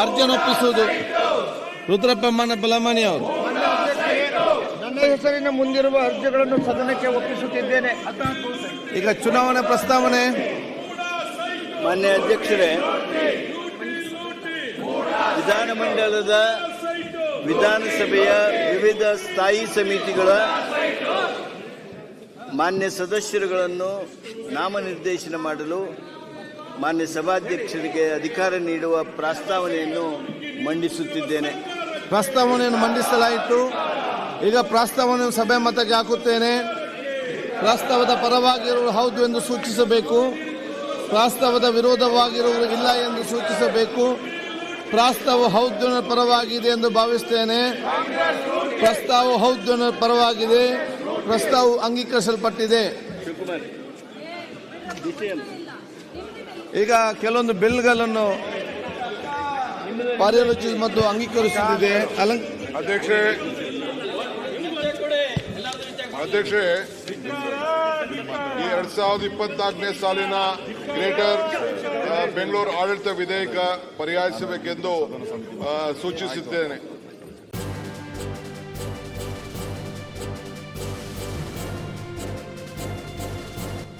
ಅರ್ಜಿಯನ್ನು ಒಪ್ಪಿಸುವುದು. ರುದ್ರಪ್ಪ ಮನ ಬಲಮಣಿ ಅವರು. ನನ್ನ ಹೆಸರಿನ ಮುಂದಿರುವ ಅರ್ಜಿಗಳನ್ನು ಸದನಕ್ಕೆ ಒಪ್ಪಿಸುತ್ತಿದ್ದೇನೆ. ಈಗ ಚುನಾವಣೆ ಪ್ರಸ್ತಾವನೆ. ಮಾನ್ಯ ಅಧ್ಯಕ್ಷರೇ ವಿಧಾನಮಂಡಲದ ವಿಧಾನಸಭೆಯ ವಿವಿಧ ಸ್ಥಾಯಿ ಸಮಿತಿಗಳ ಮಾನ್ಯ ಸದಸ್ಯರುಗಳನ್ನು ನಾಮನಿರ್ದೇಶನ ಮಾಡಲು ಮಾನ್ಯ ಸಭಾಧ್ಯಕ್ಷರಿಗೆ ಅಧಿಕಾರ ನೀಡುವ ಪ್ರಸ್ತಾವನೆಯನ್ನು ಮಂಡಿಸುತ್ತಿದ್ದೇನೆ. ಪ್ರಸ್ತಾವನೆಯನ್ನು ಮಂಡಿಸಲಾಯಿತು. ಈಗ ಪ್ರಸ್ತಾವನೆಯನ್ನು ಸಭೆ ಮತಕ್ಕೆ ಹಾಕುತ್ತೇನೆ. ಪ್ರಸ್ತಾವದ ಪರವಾಗಿರುವವರು ಹೌದು ಎಂದು ಸೂಚಿಸಬೇಕು. ಪ್ರಸ್ತಾವದ ವಿರೋಧವಾಗಿರುವವರು ಇಲ್ಲ ಎಂದು ಸೂಚಿಸಬೇಕು. ಪ್ರಸ್ತಾವ ಹೌದು ಪರವಾಗಿದೆ ಎಂದು ಭಾವಿಸ್ತೇನೆ. ಪ್ರಸ್ತಾವ ಹೌದು ಪರವಾಗಿದೆ. ಪ್ರಸ್ತಾವ ಅಂಗೀಕರಿಸಲ್ಪಟ್ಟಿದೆ. ಈಗ ಕೆಲವೊಂದು ಬಿಲ್ಗಳನ್ನು ಪರ್ಯಾಲೋಚಿಸಿ ಮತ್ತು ಅಂಗೀಕರಿಸುತ್ತಿದೆ. ಅಲಂಕ ಅಧ್ಯಕ್ಷೆ ಅಧ್ಯಕ್ಷೆ ಈ ಎರಡ್ ಸಾವಿರದ ಇಪ್ಪತ್ನಾಲ್ಕನೇ ಸಾಲಿನ ಗ್ರೇಟರ್ ಬೆಂಗಳೂರು ಆಡಳಿತ ವಿಧೇಯಕ ಪರಿಹರಿಸಬೇಕೆಂದು ಆ,